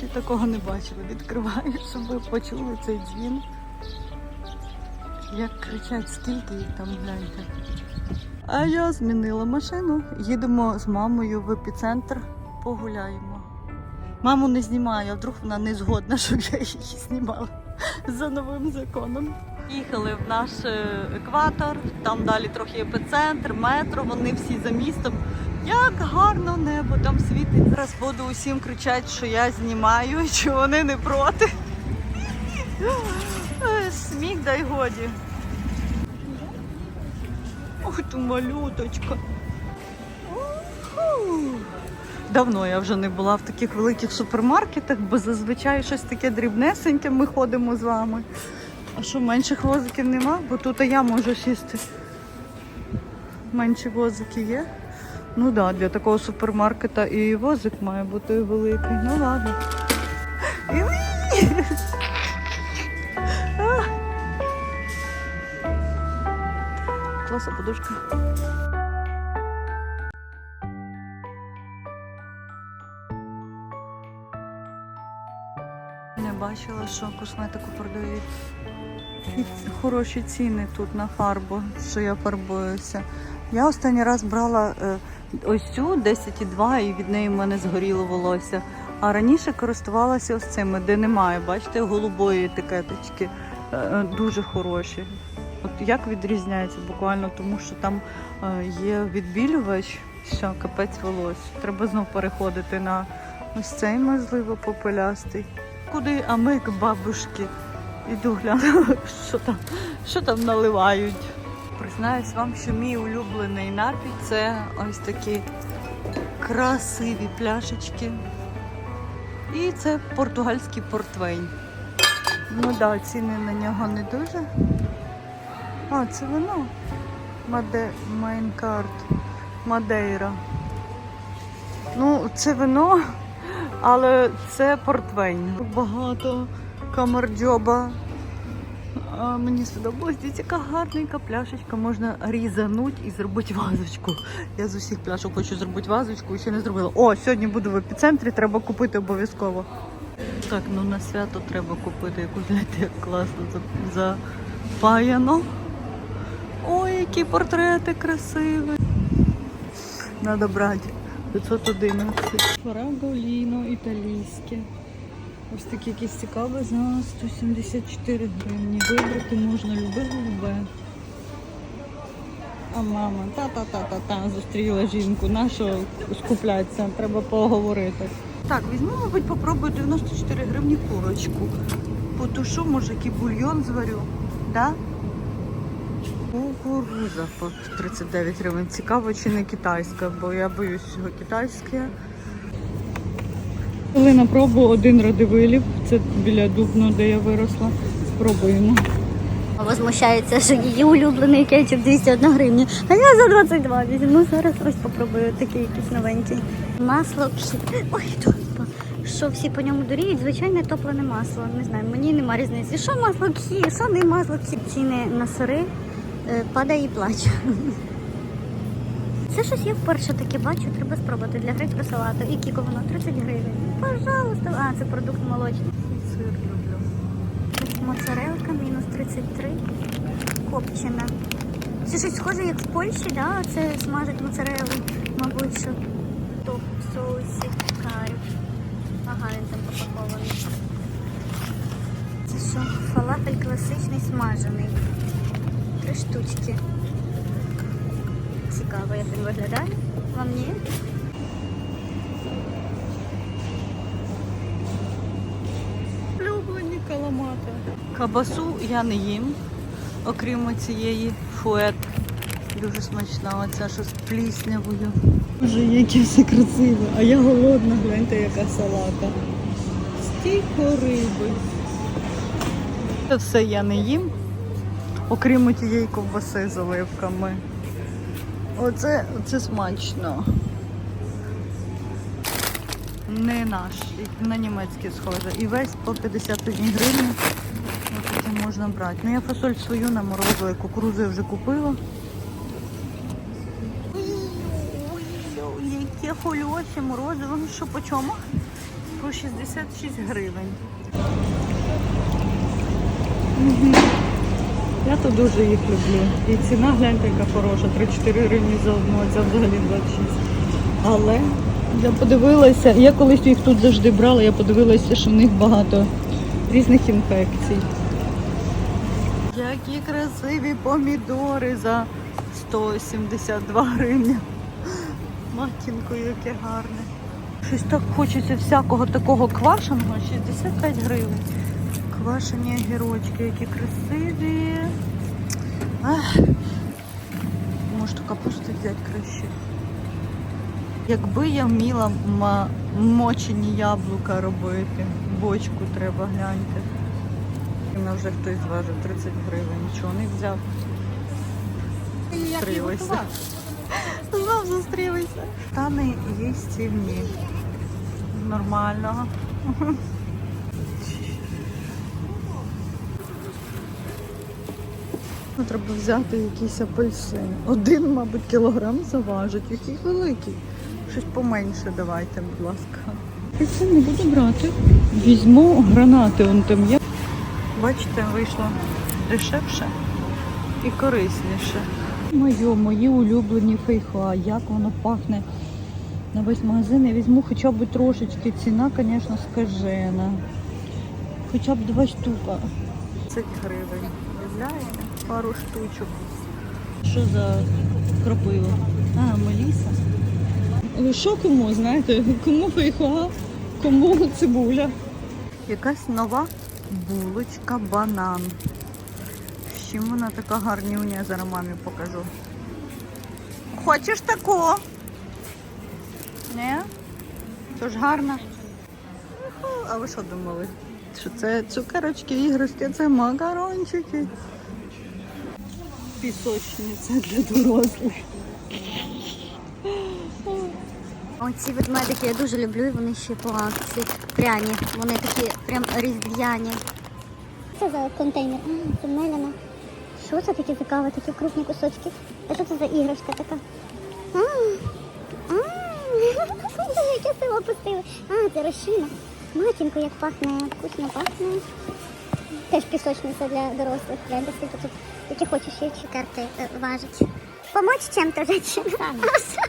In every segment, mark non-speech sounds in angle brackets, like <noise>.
ще такого не бачила. Відкриваю, щоб ви почули цей дзвін. Як кричать, скільки їх там гляньте. А я змінила машину. Їдемо з мамою в епіцентр, погуляємо. Маму не знімаю, а вдруг вона не згодна, <laughs> щоб я її знімала за новим законом. Їхали в наш е, екватор, там далі трохи епіцентр, метро, вони всі за містом. Як гарно небо там світить. Зараз буду усім кричати, що я знімаю, що вони не проти. Е, Сміх дай годі. Ой, ту малюточка. Давно я вже не була в таких великих супермаркетах, бо зазвичай щось таке дрібнесеньке ми ходимо з вами. А що менших возиків нема? Бо тут я можу сісти. Менші возики є. Ну да, для такого супермаркета і возик має бути великий. Ну ладно. Класна подушка. Не бачила, що косметику продають. Хороші ціни тут на фарбу, що я фарбуюся. Я останній раз брала е, ось цю 10,2 і від неї в мене згоріло волосся. А раніше користувалася ось цими, де немає, бачите, голубої етикеточки. Е, е, дуже хороші. От як відрізняється буквально, тому що там е, є відбілювач, що капець волосся. Треба знов переходити на ось цей, можливо, попелястий. Куди, а ми бабушки. Іду гляну, <laughs> що там, що там наливають. Признаюсь вам, що мій улюблений напій це ось такі красиві пляшечки. І це португальський портвейн. Ну так, да, ціни на нього не дуже. А, це вино. Маде... Майнкарт. Мадейра. Ну, це вино, але це портвейн. Багато камарджоба. Мені сподобалось, дивіться, яка гарненька пляшечка. Можна різануть і зробити вазочку. Я з усіх пляшок хочу зробити вазочку і ще не зробила. О, сьогодні буду в епіцентрі, треба купити обов'язково. Так, ну на свято треба купити якусь як класно за- запаяно. Ой, які портрети красиві. Надо брати. 511. Фраголіно італійське. Ось таке якесь цікаве за 174 гривні. Вибрати можна любе голубе. А мама, та-та-та-та-та, зустріла жінку. На що скуплятися? Треба поговорити. Так, візьму, мабуть, попробую 94 гривні курочку. Потушу, може, який бульйон зварю. Да? Кукуруза по 39 гривень. Цікаво, чи не китайська, бо я боюсь всього китайське. На пробу один радивилів, це біля Дубно, де я виросла. Спробуємо. Возмущається, що її улюблений кетчуп 201 гривня, а я за 22 візьму. Зараз ось попробую такий якийсь новенький. Масло. Ой, тут що всі по ньому дуріють, звичайне топлене масло. Не знаю, мені нема різниці. Що масло кхі, що не масло кхі. Ціни на сири е, падає і плаче. Це щось я вперше таке бачу, треба спробувати для грецького салату. І кіко воно 30 гривень. Пожалуйста. А, це продукт молочний. Сир люблю. Моцарелка мінус 33, копчена. Це щось схоже, як в Польщі, да? Це смажать моцарели, мабуть, що то в соусі карі. Ага, він там попакований. Це що? Фалафель класичний смажений. Три штучки. Цікаво, як він виглядає. Вам ні? Улюблені каламати. Кабасу я не їм, окрім цієї фует. Дуже смачна оця, що з пліснявою. Боже, які все красиве, а я голодна, гляньте, яка салата. Стільки риби. Це все я не їм, окрім тієї ковбаси з оливками. Оце, оце смачно. Не наш, на німецький схоже. І весь по 51 гривні. Ось таке можна брати. Ну я фасоль свою наморозила, кукурудзу я вже купила. Яке хольоще морозиво. Ну що по чому? по 66 гривень. Я то дуже їх люблю. І ціна, гляньте, яка хороша, 3-4 гривні за одну, а це взагалі 26. Але я подивилася, я колись їх тут завжди брала, я подивилася, що в них багато різних інфекцій. Які красиві помідори за 172 гривні. Матінко, яке гарне. Щось так хочеться всякого такого квашеного, 65 гривень. Квашені огірочки, які красиві. Ах. Може капусти взяти краще. Якби я вміла мочені яблука робити, бочку треба гляньте. Мене вже хтось зважив 30 гривень, нічого не взяв. Зустрілися. <laughs> Знов зустрілися. Штани їстівні. Нормально. <laughs> Ну, Треба взяти якийсь апельсин. Один, мабуть, кілограм заважить. Який великий. Щось поменше давайте, будь ласка. Апельсин не буду брати. Візьму гранати, вон там є. Бачите, вийшло дешевше і корисніше. Моє, мої улюблені фейхоа, як воно пахне на весь магазин. Я візьму хоча б трошечки. Ціна, звісно, скажена. Хоча б два штука. 30 гривень. Уявляєте? Пару штучок. Що за кропиво? А, Меліса. Що кому, знаєте? Кому фейхоа, кому цибуля. Якась нова булочка банан. З чим вона така гарнюня, я зараз мамі покажу. Хочеш таку? Не? То ж гарна. А ви що думали? Що це цукерочки, іграшки, це макарончики. Пісочниця для дорослих. Оці ведмедики я дуже люблю, і вони ще по акції. Пряні. Вони такі прям різдвяні. Що за контейнер? Це меляна. Що це таке за кава, такі крупні кусочки? А що це за іграшка така? А, а, Яке село пустили. А, це розчина. Матінко, як пахне, вкусно пахне. Теж пісочниця для дорослих. Гляньте, скільки тут, які хочеш ще цукерки е, важить. Помочь чим-то женщина?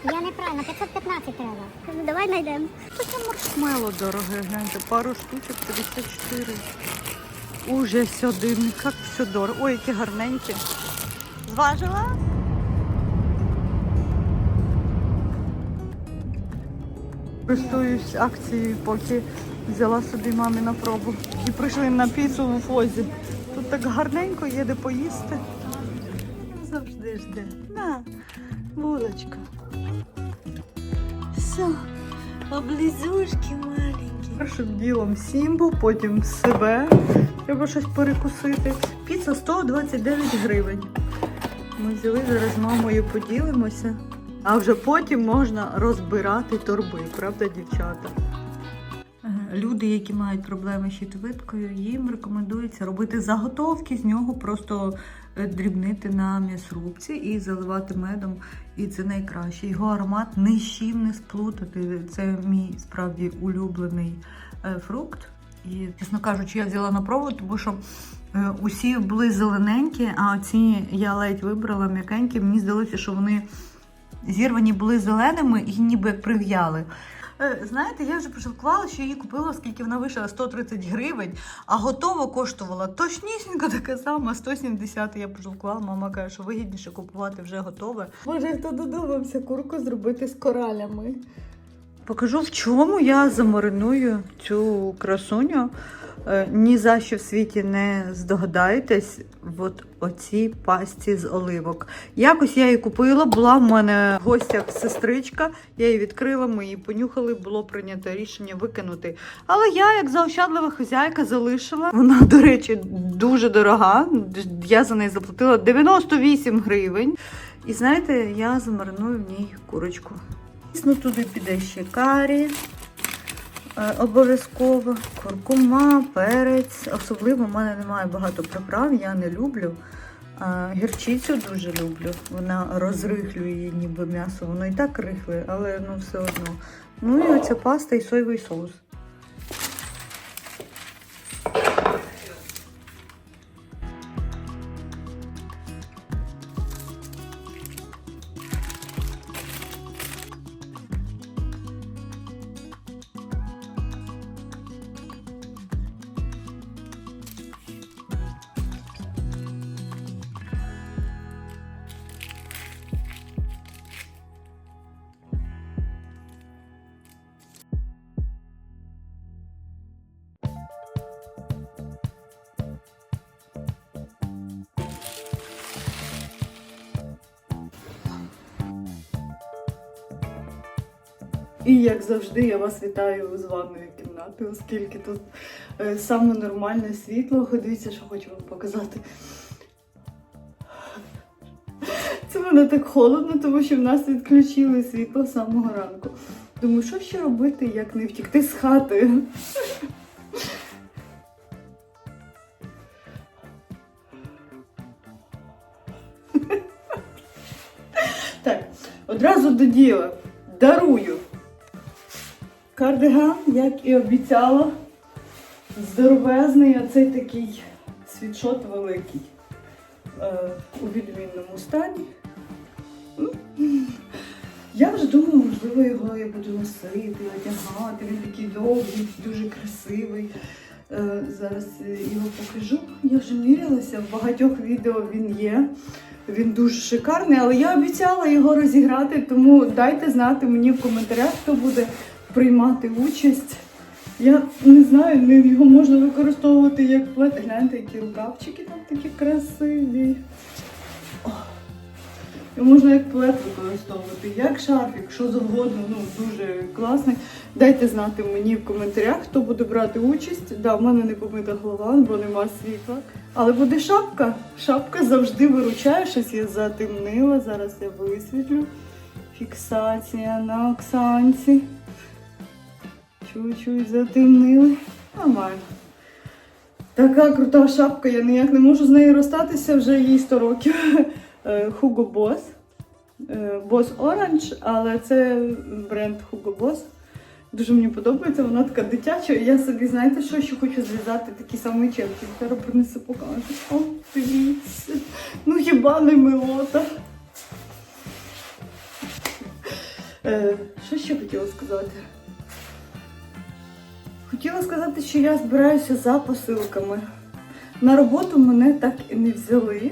Я неправильно, 515 треба. Ну, давай знайдемо. Таке маршмело дороге, гляньте, пару штучок 54. Ужас один, як все дорого. Ой, які гарненькі. Зважила? Користуюсь акцією, поки взяла собі мамі на пробу. І прийшли на піцу в фозі. Так гарненько, є де поїсти. Завжди жде. На, булочка. Все, облізюшки маленькі. Першим ділом сімбу, потім себе. Треба щось перекусити. Піца 129 гривень. Ми взяли зараз мамою поділимося. А вже потім можна розбирати торби, правда, дівчата? Люди, які мають проблеми з щитовидкою, їм рекомендується робити заготовки з нього, просто е, дрібнити на м'ясрубці і заливати медом. І це найкраще. Його аромат ні з чим не сплутати. Це мій справді улюблений е, фрукт. І, чесно кажучи, я взяла на пробу, тому що е, усі були зелененькі, а ці я ледь вибрала м'якенькі. Мені здалося, що вони зірвані були зеленими і ніби як прив'яли. Е, Знаєте, я вже пожалкувала, що її купила, оскільки вона вийшла 130 гривень, а готово коштувала точнісінько така сама, 170. Я пожалкувала, мама каже, що вигідніше купувати вже готове. Може, хто додумався курку зробити з коралями. Покажу, в чому я замариную цю красуню. Е, Ні за що в світі не здогадаєтесь, от оцій пасті з оливок. Якось я її купила, була в мене в гостях сестричка, я її відкрила, ми її понюхали, було прийнято рішення викинути. Але я, як заощадлива хазяйка, залишила. Вона, до речі, дуже дорога. Я за неї заплатила 98 гривень. І знаєте, я замариную в ній курочку. Звісно, туди піде ще карі. Е, Обов'язково куркума, перець. Особливо в мене немає багато приправ, я не люблю. Гірчицю дуже люблю. Вона розрихлює ніби м'ясо. Воно і так рихле, але ну все одно. Ну і оця паста і соєвий соус. Завжди, я вас вітаю з ванної кімнати, оскільки тут е, саме нормальне світло. Дивіться, що хочу вам показати. Це мене так холодно, тому що в нас відключили світло з самого ранку. Думаю, що ще робити, як не втікти з хати. Так, одразу до діла. Дарую. Кардиган, як і обіцяла, здоровезний, оцей такий світшот великий. Е, у відмінному стані. Я вже думаю, можливо, його я буду носити, одягати. Він такий довгий, дуже красивий. Е, зараз його покажу. Я вже мірялася, в багатьох відео він є. Він дуже шикарний, але я обіцяла його розіграти, тому дайте знати мені в коментарях, хто буде приймати участь. Я не знаю, його можна використовувати як плед. Гляньте, які рукавчики там такі красиві. Його можна як плед використовувати, як шарфік, що завгодно, ну дуже класний. Дайте знати мені в коментарях, хто буде брати участь. Да, в мене не помита голова, бо нема світла. Але буде шапка. Шапка завжди виручає, щось я затемнила. Зараз я висвітлю. Фіксація на Оксанці. Чуть-чуть затемнили. Нормально. Така крута шапка, я ніяк не можу з нею розстатися, вже їй 100 років. <laughs> Е, Hugo Boss. Е, Boss Orange, але це бренд Hugo Boss. Дуже мені подобається, вона така дитяча. І я собі, знаєте, що ще хочу зв'язати такий самий чепчик. Зараз принесу покажу. О, дивіться. Ну хіба не милота. Е, що ще хотіла сказати? Хотіла сказати, що я збираюся за посилками. На роботу мене так і не взяли.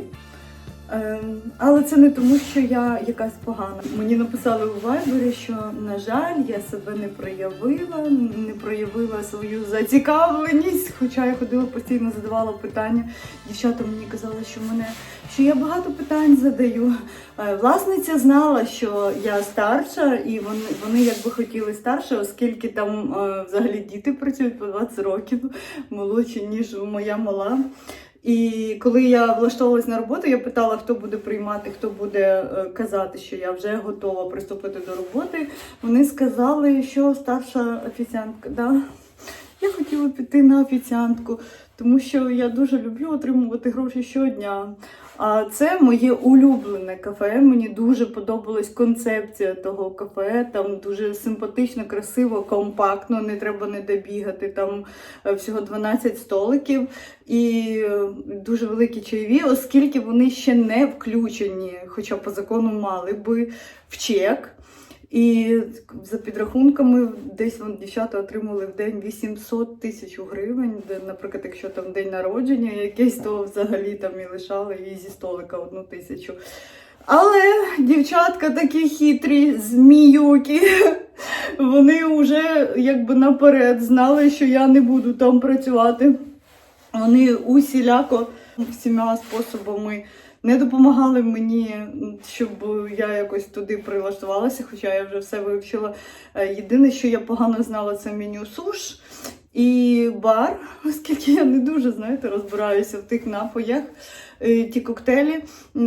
Ем, Але це не тому, що я якась погана. Мені написали у Вайбері, що, на жаль, я себе не проявила, не проявила свою зацікавленість. Хоча я ходила постійно, задавала питання. Дівчата мені казали, що мене що я багато питань задаю. Е, Власниця знала, що я старша, і вони, вони якби хотіли старше, оскільки там е, взагалі діти працюють по 20 років молодші, ніж моя мала. І коли я влаштовувалась на роботу, я питала, хто буде приймати, хто буде е, казати, що я вже готова приступити до роботи. Вони сказали, що старша офіціантка. Да? Я хотіла піти на офіціантку, тому що я дуже люблю отримувати гроші щодня. Це моє улюблене кафе. Мені дуже подобалась концепція того кафе. Там дуже симпатично, красиво, компактно, не треба не добігати. Там е, всього 12 столиків і е, дуже великі чайові, оскільки вони ще не включені, хоча по закону мали би в чек. І за підрахунками, десь вон дівчата отримали в день 800 тисяч гривень. Де, наприклад, якщо там день народження якийсь, то взагалі там і лишали їй зі столика одну тисячу. Але дівчатка такі хитрі, зміюки. <laughs> Вони вже якби наперед знали, що я не буду там працювати. Вони усіляко всіма способами не допомагали мені, щоб я якось туди прилаштувалася, хоча я вже все вивчила. Е, Єдине, що я погано знала, це меню суш і бар, <laughs> оскільки я не дуже, знаєте, розбираюся в тих напоях, е, ті коктейлі.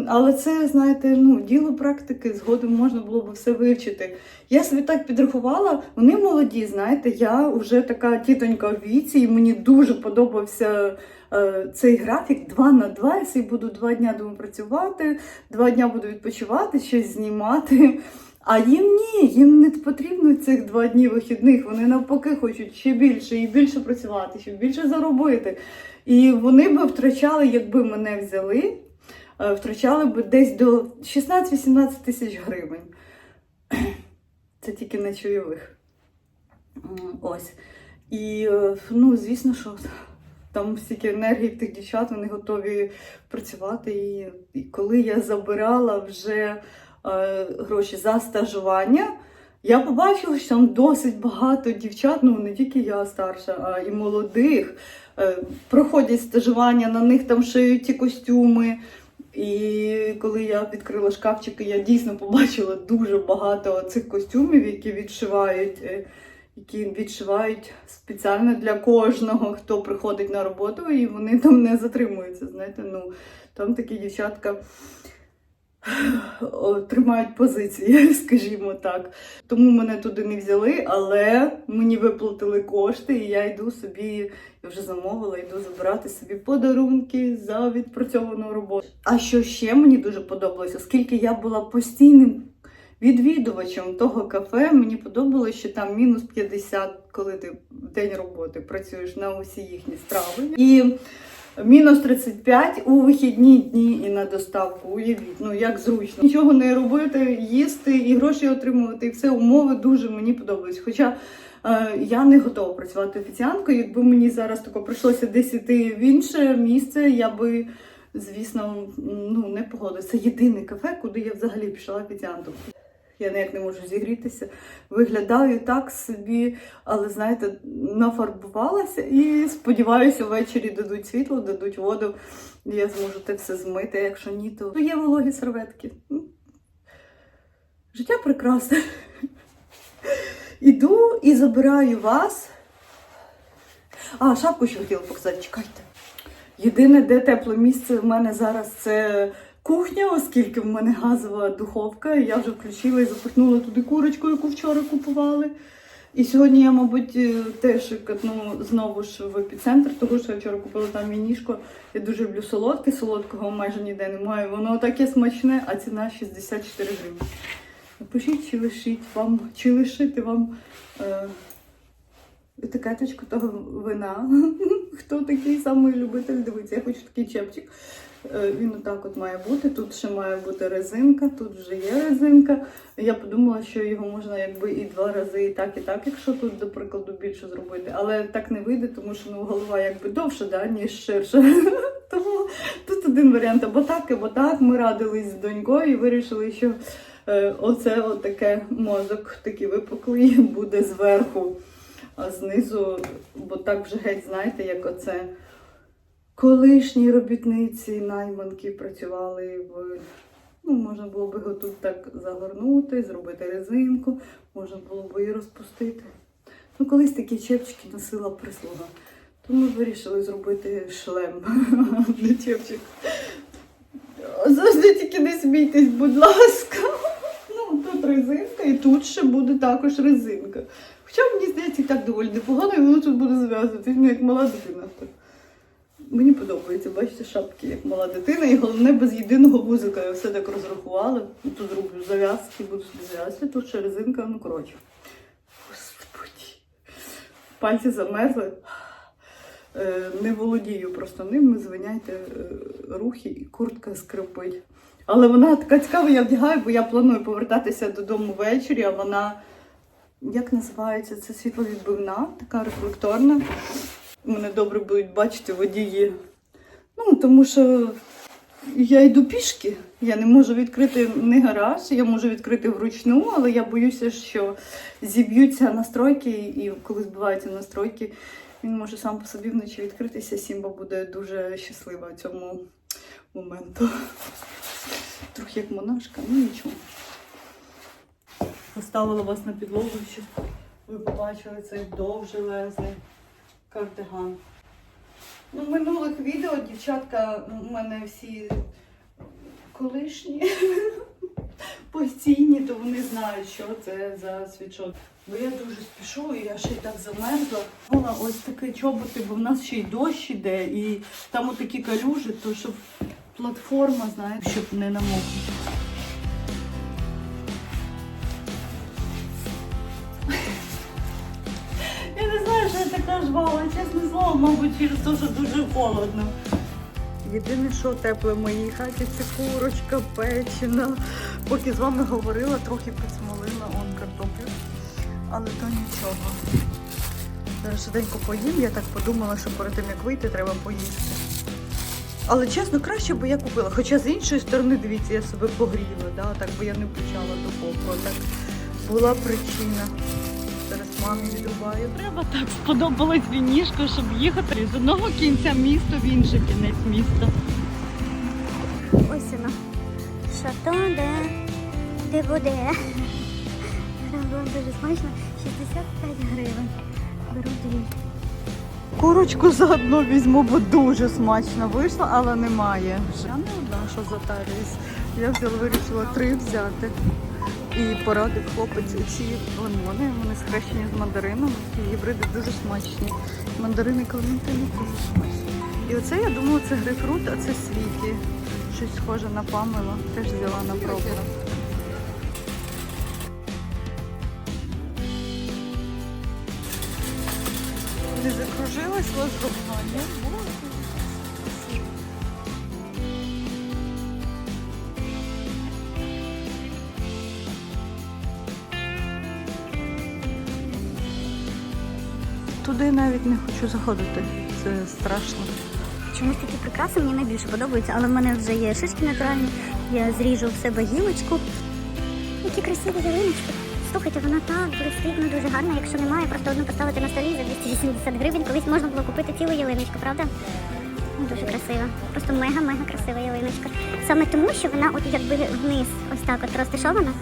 Але це, знаєте, ну, діло практики, згодом можна було б все вивчити. Я собі так підрахувала, вони молоді, знаєте, я вже така тітонька в віці, і мені дуже подобався цей графік 2 на 2. Я собі буду два дня думаю, працювати, два дня буду відпочивати, щось знімати. А їм ні, їм не потрібно цих два дні вихідних. Вони навпаки хочуть ще більше і більше працювати, ще більше заробити. І вони би втрачали, якби мене взяли, е, втрачали би десь до 16-18 тисяч гривень. Це тільки на чайових. Ось. І е, ну, звісно, що там стільки енергії в тих дівчат, вони готові працювати. І, і коли я забирала вже е, гроші за стажування, я побачила, що там досить багато дівчат, ну не тільки я старша, а і молодих. Е, проходять стажування, на них там шиють ті костюми. І коли я відкрила шкафчики, я дійсно побачила дуже багато цих костюмів, які відшивають, е, які відшивають спеціально для кожного, хто приходить на роботу, і вони там не затримуються. Знаєте, ну там такі дівчатка <sighs> тримають позиції, <laughs> скажімо так. Тому мене туди не взяли, але мені виплатили кошти, і я йду собі, я вже замовила, йду забирати собі подарунки за відпрацьовану роботу. А що ще мені дуже подобалось, оскільки я була постійним відвідувачем того кафе, мені подобалось, що там мінус 50, коли ти в день роботи працюєш на усі їхні страви. І Мінус 35 у вихідні дні і на доставку. Уявіть, ну як зручно. Нічого не робити, їсти і гроші отримувати. І все умови дуже мені подобаються. Хоча е, я не готова працювати офіціанткою. Якби мені зараз тако прийшлося десь іти в інше місце, я би, звісно, ну не погодилася. Це єдине кафе, куди я взагалі пішла офіціантом. Я ніяк не можу зігрітися. Виглядаю так собі, але знаєте, нафарбувалася і сподіваюся, ввечері дадуть світло, дадуть воду, і я зможу те все змити. Якщо ні, то є вологі серветки. Життя прекрасне. Іду і забираю вас. А, шапку ще хотіла показати, чекайте. Єдине, де тепле місце в мене зараз це кухня, оскільки в мене газова духовка. Я вже включила і запихнула туди курочку, яку вчора купували. І сьогодні я, мабуть, е, теж катну знову ж в епіцентр, тому що я вчора купила там мінішко. Я дуже люблю солодке, солодкого майже ніде немає. Воно таке смачне, а ціна 64 гривні. Напишіть, чи лишить вам, чи лишити вам е, етикеточку того вина. <laughs> Хто такий самий любитель? Дивіться, я хочу такий чепчик. Е, Він отак от має бути. Тут ще має бути резинка, тут вже є резинка. Я подумала, що його можна якби і два рази, і так, і так, якщо тут, до прикладу, більше зробити. Але так не вийде, тому що ну, голова якби довша, да, ніж ширша. <laughs> Тому тут один варіант або так, або так. Ми радились з донькою і вирішили, що е, оце отаке мозок, такий випуклий, <laughs> буде зверху, а знизу, бо так вже геть, знаєте, як оце. Колишні робітниці, найманки працювали в. Ну, можна було б його тут так загорнути, зробити резинку, можна було б і розпустити. Ну, колись такі чепчики носила прислуга. Тому вирішили зробити шлем <laughs> для чепчик. Завжди тільки не смійтесь, будь ласка. Ну, тут резинка, і тут ще буде також резинка. Хоча мені здається, так доволі непогано, і воно тут буде зв'язуватись, ну як мала дитина. Мені подобається, бачите, шапки, як мала дитина, і головне без єдиного вузика. Я все так розрахувала. Тут зроблю зав'язки, буду зав'язки, тут ще резинка, ну коротше. Господи. Пальці замерзли. Е, Не володію просто ними, звиняйте е, рухи і куртка скрипить. Але вона така цікава, я вдягаю, бо я планую повертатися додому ввечері, а вона, як називається, це світловідбивна, така рефлекторна. Мене добре будуть бачити водії. Ну, тому що я йду пішки. Я не можу відкрити не гараж, я можу відкрити вручну, але я боюся, що зіб'ються настройки, і коли збиваються настройки, він може сам по собі вночі відкритися. Сімба буде дуже щаслива цьому моменту. Трохи як монашка, ну нічого. Поставила вас на підлогу, щоб ви побачили цей довжелезний кардиган. Ну, в минулих відео дівчатка у мене всі колишні <laughs> постійні, то вони знають, що це за свічок. Бо я дуже спішу, і я ще й так замерзла. Була ось такі чоботи, бо в нас ще й дощ іде, і там отакі калюжі, то щоб платформа, знаєте, щоб не намокнути. Така чесне слово, мабуть, через те, що дуже холодно. Єдине, що тепле в моїй хаті, це курочка печена. Поки з вами говорила, трохи підсмолила он картоплю. Але то нічого. Зараз швиденько поїм, я так подумала, що перед тим як вийти, треба поїсти. Але чесно, краще би я купила. Хоча з іншої сторони, дивіться, я себе погріла, да? так би я не включала духовку. Так була причина. Мамі відрубаю. Треба так сподобалось вінішко, щоб їхати з одного кінця міста в інший кінець міста. Ось написано. Шато де, де буде. Було дуже смачно. 65 гривень. Беру дві. Курочку заодно візьму, бо дуже смачно вийшло, але немає. Я не одна, що затарююсь. Я взяла, вирішила три взяти. І порадив хлопець ці лимони, вони схрещені з мандарином. І гібриди дуже смачні. Мандарини клементини дуже смачні. І оце я думала, це грейпфрут, а це світі. Щось схоже на памело. Теж взяла на пробу. Не закружилась вас Туди навіть не хочу заходити. Це страшно. Чомусь такі прикраси мені найбільше подобаються, але в мене вже є шишки натуральні. Я зріжу в себе гілочку. Які красиві ялиночки. Слухайте, вона так блистить, ну дуже гарна. Якщо немає, просто одну поставити на столі за 280 гривень. Колись можна було купити цілу ялиночку, правда? Дуже красива. Просто мега-мега красива ялиночка. Саме тому, що вона от якби вниз ось так от розташована.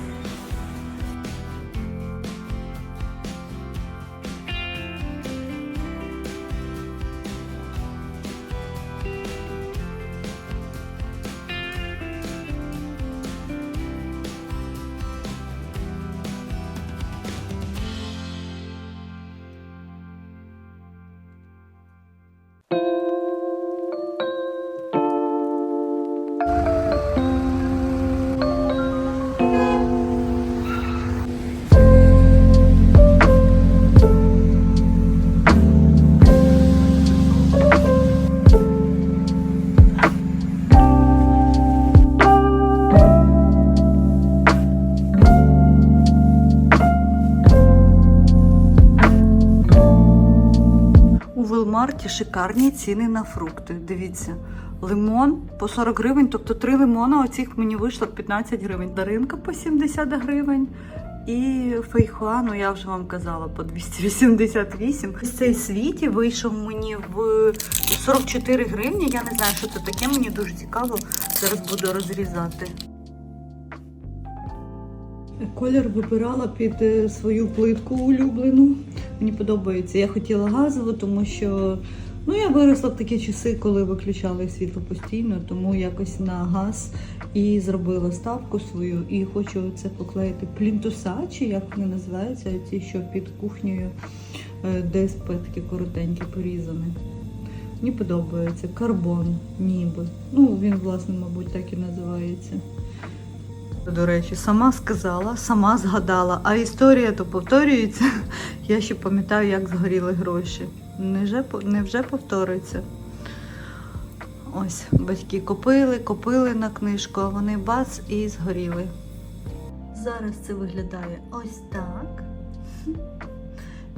Шикарні ціни на фрукти. Дивіться, лимон по 40 гривень, тобто три лимона, оцих мені вийшло 15 гривень. Даринка по 70 гривень. І фейхуа, ну я вже вам казала, по 288. Ось цей світі вийшов мені в 44 гривні. Я не знаю, що це таке, мені дуже цікаво. Зараз буду розрізати. Колір вибирала під е, свою плитку улюблену. Мені подобається. Я хотіла газову, тому що ну, я виросла в такі часи, коли виключали світло постійно, тому якось на газ і зробила ставку свою. І хочу це поклеїти плінтуса, чи як вони називаються, ті, що під кухнею е, ДСП такі коротенькі порізані. Мені подобається карбон, ніби. Ну, він, власне, мабуть, так і називається. До речі, сама сказала, сама згадала, а історія то повторюється. Я ще пам'ятаю, як згоріли гроші. Невже, невже повториться? Ось, батьки копили, копили на книжку, а вони бац і згоріли. Зараз це виглядає ось так.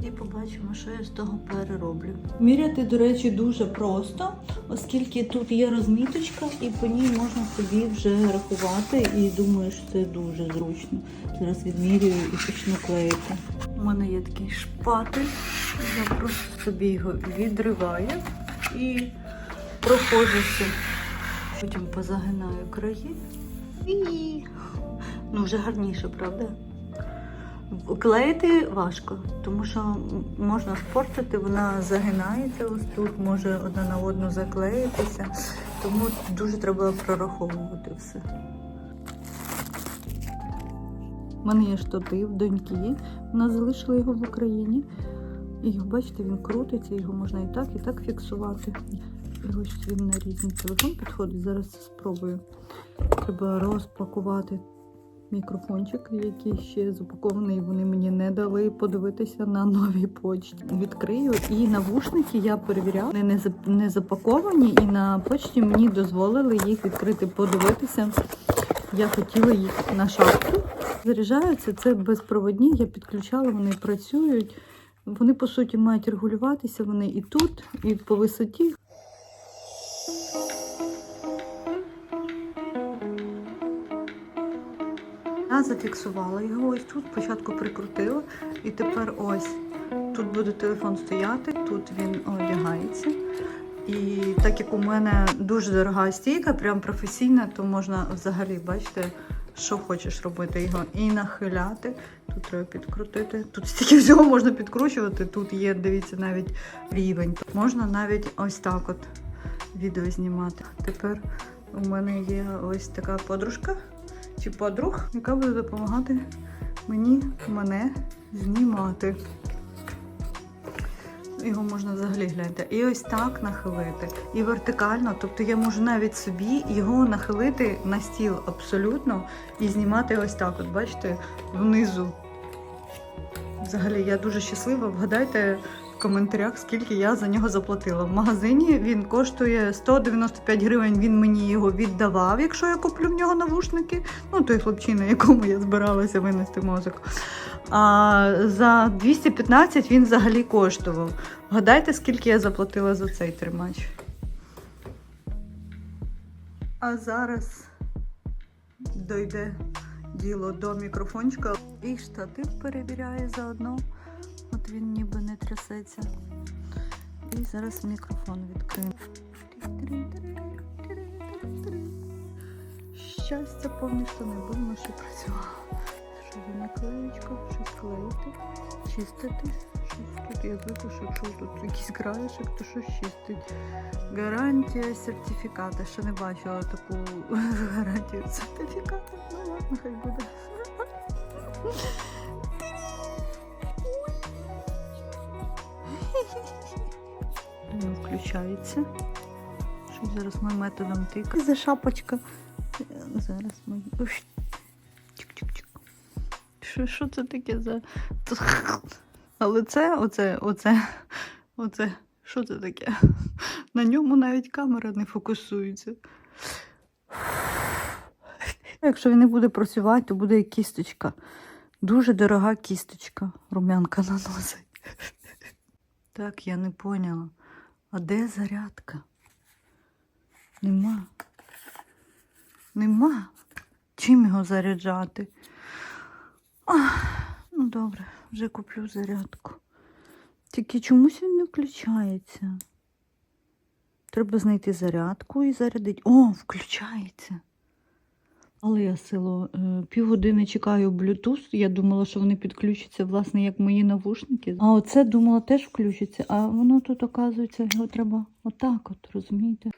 І побачимо, що я з того перероблю. Міряти, до речі, дуже просто, оскільки тут є розміточка, і по ній можна собі вже рахувати. І думаю, що це дуже зручно. Зараз відмірюю і почну клеїти. У мене є такий шпатель. Я просто собі його відриваю і проходжуся. Потім позагинаю краї. І ну, вже гарніше, правда? Клеїти важко, тому що можна спортити, вона загинається ось тут, може одна на одну заклеїтися, тому дуже треба прораховувати все. У мене є штатив доньки, вона залишила його в Україні. І бачите, він крутиться, його можна і так, і так фіксувати. І ось він на різний телефон підходить. Зараз спробую. Треба розпакувати мікрофончик, який ще запакований. Вони мені не дали подивитися на новій почті. Відкрию і навушники я перевіряла. Вони не не запаковані, і на почті мені дозволили їх відкрити, подивитися. Я хотіла їх на шапку. Заряджаються це безпроводні. Я підключала, вони працюють. Вони по суті мають регулюватися. Вони і тут, і по висоті. Зафіксувала його ось тут, спочатку прикрутила, і тепер ось тут буде телефон стояти, тут він одягається. І так як у мене дуже дорога стійка, прям професійна, то можна взагалі бачите, що хочеш робити його і нахиляти. Тут треба підкрутити. Тут стільки всього можна підкручувати. Тут є, дивіться, навіть рівень. Можна навіть ось так от відео знімати. Тепер у мене є ось така подружка чи подруг, яка буде допомагати мені мене знімати. Його можна взагалі гляньте. І ось так нахилити. І вертикально, тобто я можу навіть собі його нахилити на стіл абсолютно і знімати ось так. От бачите, внизу. Взагалі, я дуже щаслива. Вгадайте коментарях, скільки я за нього заплатила. В магазині він коштує 195 гривень. Він мені його віддавав, якщо я куплю в нього навушники. Ну, той хлопчина, якому я збиралася винести мозок. А за 215 він взагалі коштував. Вгадайте, скільки я заплатила за цей тримач. А зараз дойде діло до мікрофончика. І штатив перевіряє заодно. От він ніби не трясеться. І зараз мікрофон відкриємо. Щастя, повні штани, бо воно ще працювало. Що за наклеєчка, щось клеїти, чистити. Щось тут я що якщо тут якийсь краєшок, то щось чистить. Гарантія сертифіката. Ще не бачила таку <laughs> гарантію сертифіката. Ну ладно, хай буде. Він включається. Що зараз ми методом тика. За шапочка. Зараз ми. Чик-чик-чик. Що, що це таке за. Але це, оце, оце, оце, що це таке? На ньому навіть камера не фокусується. Якщо він не буде працювати, то буде кісточка. Дуже дорога кісточка. Рум'янка наносить. Так, я не поняла. А де зарядка? Нема. Нема. Чим його заряджати? Ах, ну добре, вже куплю зарядку. Тільки чомусь він не включається. Треба знайти зарядку і зарядити. О, включається. Але я село е, півгодини чекаю Bluetooth. Я думала, що вони підключаться, власне, як мої навушники. А оце думала теж включиться. А воно тут, оказується, його треба отак, от, розумієте?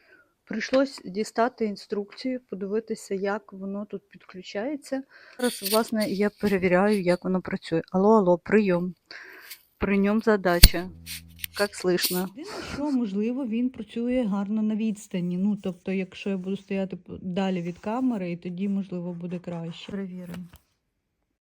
Прийшлось дістати інструкцію, подивитися, як воно тут підключається. Зараз, власне, я перевіряю, як воно працює. Алло, алло, прийом. При ньому задача. Як слышно? Що, можливо, він працює гарно на відстані. Ну, тобто, якщо я буду стояти далі від камери, і тоді, можливо, буде краще. Перевіримо.